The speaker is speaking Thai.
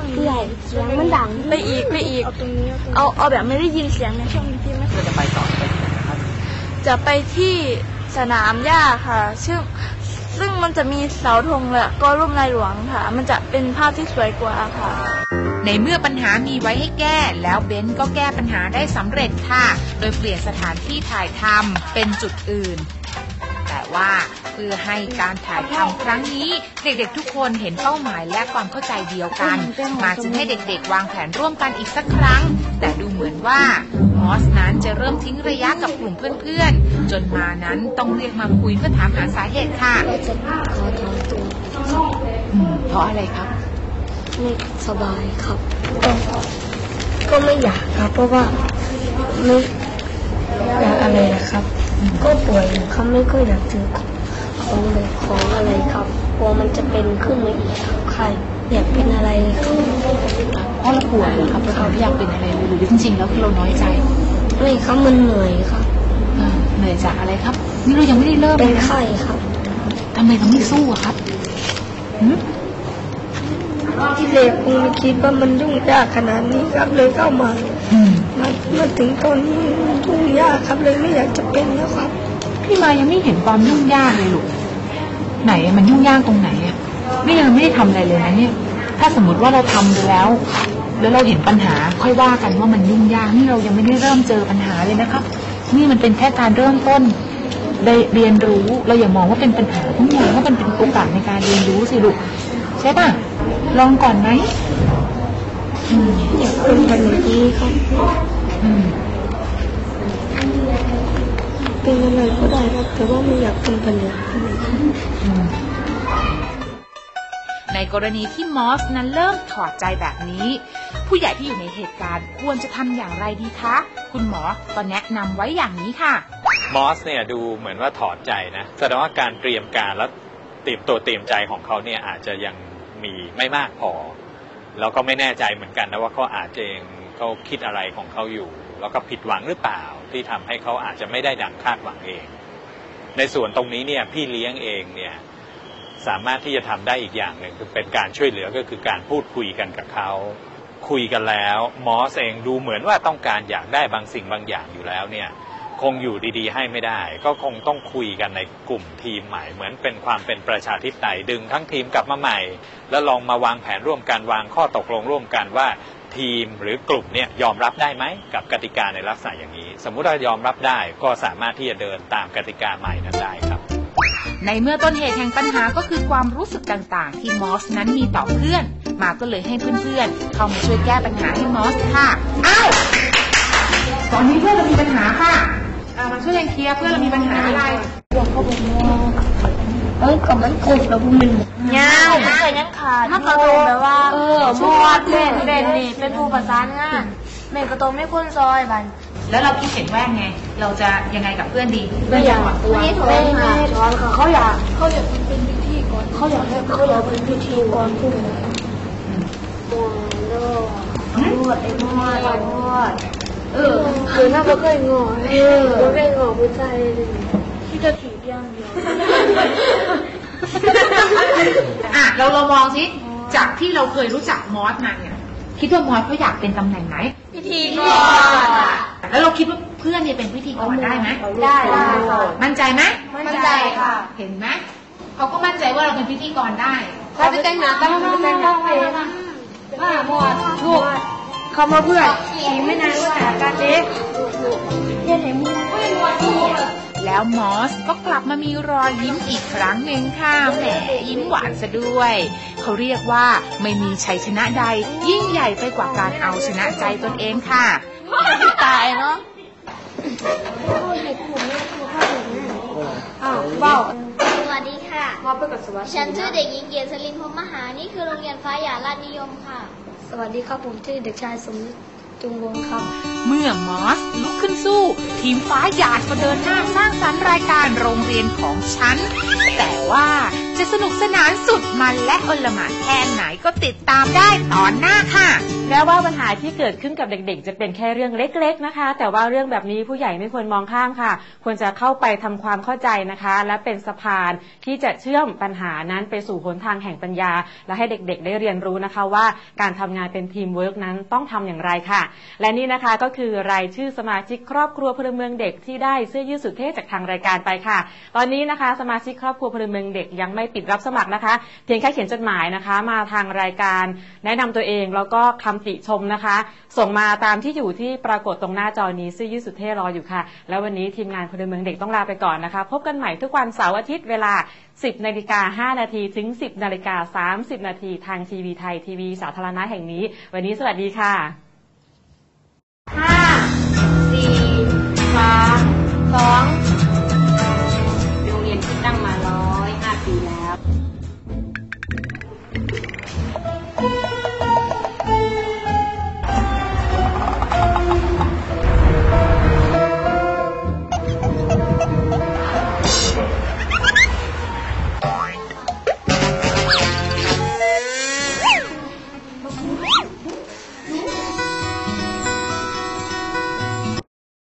วงนี้ผู้ใหญ่เสียงมันดังไปอีกไปอีก เอาตรงนี้เอาเอาแบบไม่ได้ยินเสียงในช่วงที่ไม่เราจะไปต่อไปที่ไหนนะครับจะไปที่สนามหญ้าค่ะ ซึ่งซึ่งมันจะมีเสาธงและก็รูปนายหลวงค่ะ มันจะเป็นภาพที่สวยกว่าค่ะ ในเมื่อปัญหามีไว้ให้แก้ แล้วเบนก็แก้ปัญหาได้สำเร็จค่ะ โดยเปลี่ยนสถานที่ถ่ายทำเป็นจุดอื่น แต่ว่าเพื่อให้การถ่ายทำครั้งนี้ เด็กๆทุกคนเห็นเป้าหมายและความเข้าใจเดียวกัน มาจึงให้เด็กๆ วางแผนร่วมกันอีกสักครั้ง แต่ดูเหมือนว่ามอสนั้นจะเริ่มทิ้งระยะกับกลุ่มเพื่อนๆ จนมานั้นต้องเรียกมาคุยเพื่อถามหาสาเหตุค่ะก็จะขอถอนตัวอืมเพราะอะไรครับ ไม่สบายครับก็ก็ไม่อยากครับ เพราะว่าไม่อยากอะไรนะครับ ก็ป่วยอยู่ครับไม่ก็อยากเจอ ของเลยของอะไรครับกลัวมันจะเป็นขึ้นมาอีกครับใครอยากเป็นอะไรเลยครับเพราะเราป่วยเหรอครับเราไม่อยากเป็นอะไรเลยหรือจริงๆแล้วคือเราน้อยใจไม่ครับมันเหนื่อยครับอ่าเหนื่อยจากอะไรครับ นี่เรายังไม่ได้เริ่มเป็เลนยนะไข้ครับทำไมเราไม่สู้อะครับหืมที่เล็กคงไม่คิดว่ามันยุ่งยากขนาดนี้ครับเลยเข้ามาอืมมามาถึงตอนนี้มันยุ่งยากครับเลยไม่อยากจะเป็นแล้วครับ พี่มายังไม่เห็นความยุ่งยากเลยลูก ไหนอะมันยุ่งยากตรงไหนอะนี่ยังไม่ได้ทำอะไรเลยนะเนี่ย ถ้าสมมติว่าเราทำไปแล้ว แล้วเราเห็นปัญหาค่อยว่ากันว่ามันยุ่งยากนี่เรายังไม่ได้เริ่มเจอปัญหาเลยนะครับ นี่มันเป็นแค่การเริ่มต้นได้เรียนรู้เราอย่ามองว่าเป็นปัญหาต้องมองว่ามันเป็นโอกาสในการเรียนรู้สิลูกใช่ป่ะลองก่อนไหมอืมอยากเป็นแบบนี้ครับอืม เป็นอะไรก็ได้ครับ แต่ว่าไม่อยากเป็นแบบนี้อืมในกรณีที่มอสนั้นเริ่มถอดใจแบบนี้ ผู้ใหญ่ที่อยู่ในเหตุการณ์ควรจะทำอย่างไรดีคะ คุณหมอก็แนะนำไว้อย่างนี้ค่ะ มอสเนี่ยดูเหมือนว่าถอดใจนะแสดงว่าการเตรียมการและเตรียมตัวเตรียมใจของเขาเนี่ยอาจจะยังมีไม่มากพอ แล้วก็ไม่แน่ใจเหมือนกันนะว่าเขาอาจจะเองเขาคิดอะไรของเขาอยู่ แล้วก็ผิดหวังหรือเปล่า ที่ทำให้เขาอาจจะไม่ได้ดังคาดหวังเอง ในส่วนตรงนี้เนี่ยพี่เลี้ยงเองเนี่ยสามารถที่จะทำได้อีกอย่างหนึ่งคือเป็นการช่วยเหลือก็คือการพูดคุยกันกับเขาคุยกันแล้วมอสเองดูเหมือนว่าต้องการอยากได้บางสิ่งบางอย่างอยู่แล้วเนี่ย คงอยู่ดีๆ ให้ไม่ได้ ก็คงต้องคุยกันในกลุ่มทีมใหม่ เหมือนเป็นความเป็นประชาธิปไตยดึงทั้งทีมกลับมาใหม่ แล้วลองมาวางแผนร่วมกันวางข้อตกลงร่วมกันว่าทีมหรือกลุ่มเนี่ยยอมรับได้ไหมกับกติกาในลักษณะอย่างนี้ สมมุติว่ายอมรับได้ก็สามารถที่จะเดินตามกติกาใหม่นั้นได้ครับ ในเมื่อต้นเหตุแห่งปัญหาก็คือความรู้สึกต่างๆ ที่มอสนั้นมีต่อเพื่อน มาก็เลยให้เพื่อนๆ เข้ามาช่วยแก้ปัญหาให้มอสค่ะอ้าวตอนนี้เพื่อนเรามีปัญหาค่ะอ่า มาช่วยกันเคลียร์เพื่อนเรามีปัญหาอะไรเอ้ยก็มันครบแล้วพวกมันเงาไม่เคยยังขาดถ้ากระโตแบบว่าเออมอดเบนเบนนี่เป็นผู้ประสานงานเบนกระโตไม่คุ้นซอยบันแล้วเราคิดเห็นว่าไง เราจะยังไงกับเพื่อนดีไม่อยากตัวไม่ถูกไม่ไม่ไม่ถูกช้อนค่ะเขาอยากเขาอยากเป็นพิธีกรเขาอยากให้เขาอยากเป็นพิธีกรพูดเลยมวโลนวดไอ้นวดนวด เออคือน่าจะเคยงอเออไม่เคยงอผู้ชายเลยที่จะถีบย่างเดียวอะเราเรามองสิจากที่เราเคยรู้จักมอสมาเนี่ยคิดว่ามอสเขาอยากเป็นตำแหน่งไหนพิธีกรแล้วเราคิดว่าเพื่อนเนี่ยเป็นพิธีกรได้ไหมได้ได้ค่ะมั่นใจไหมมั่นใจค่ะ เห็นไหมเขาก็มั่นใจว่าเราเป็นพิธีกรได้ถ้าไปแต่งหน้าต้องไปแต่งหน้าเองว่าหมดถูก คำว่าเพื่อนอีกไม่นานก็จากการเจ๊เย็นเห็นมือแล้วมอสก็กลับมามีรอยยิ้มอีกครั้งหนึ่งค่ะแหมยิ้มหวานซะด้วย เขาเรียกว่าไม่มีชัยชนะใด ยิ่งใหญ่ไปกว่าการเอาชนะใจตนเองค่ะตายเนาะอ้าวเบ้าสวัสดีค่ะมาเพื่อกับสวัสดีฉันชื่อเด็กหญิงเกียรติสลินพรหมมหา นี่คือโรงเรียนฟ้าหยาราชนิยมค่ะ สวัสดีครับผมชื่อเด็กชายสมฤทธิ์จุงวงศ์ครับ เมื่อมอสลุกขึ้นสู้ ทีมฟ้าหยาดก็เดินหน้าสร้างสรรค์รายการโรงเรียนของฉัน แต่ว่าจจะสนุกสนานสุดมันและอลหม่านแค่ไหนก็ติดตามได้ตอนหน้าค่ะ แม้ว่าปัญหาที่เกิดขึ้นกับเด็กๆ จะเป็นแค่เรื่องเล็ก ๆนะคะ แต่ว่าเรื่องแบบนี้ผู้ใหญ่ไม่ควรมองข้ามค่ะ ควรจะเข้าไปทำความเข้าใจนะคะ และเป็นสะพานที่จะเชื่อมปัญหานั้นไปสู่หนทางแห่งปัญญา และให้เด็กๆ ได้เรียนรู้นะคะว่าการทำงานเป็นทีมเวิร์กนั้นต้องทำอย่างไรค่ะ และนี่นะคะก็คือรายชื่อสมาชิกครอบครัวพลเมืองเด็กที่ได้เสื้อยืดสุดเท่จากทางรายการไปค่ะ ตอนนี้นะคะ สมาชิกครอบครัวพลเมืองเด็กยังไม่ปิดรับสมัครนะคะ เพียงแค่เขียนจดหมายนะคะ มาทางรายการ แนะนำตัวเองแล้วก็คำติชมนะคะ ส่งมาตามที่อยู่ที่ปรากฏตรงหน้าจอนี้ซื้อยืดสุดเท่รออยู่ค่ะ แล้ววันนี้ทีมงานพลเมืองเด็กต้องลาไปก่อนนะคะ พบกันใหม่ทุกวันเสาร์อาทิตย์เวลา 10นาฬิกา5นาทีถึง 10นาฬิกา30นาทีทางทีวีไทยทีวีสาธารณะแห่งนี้ วันนี้สวัสดีค่ะห้าสี่สามสอง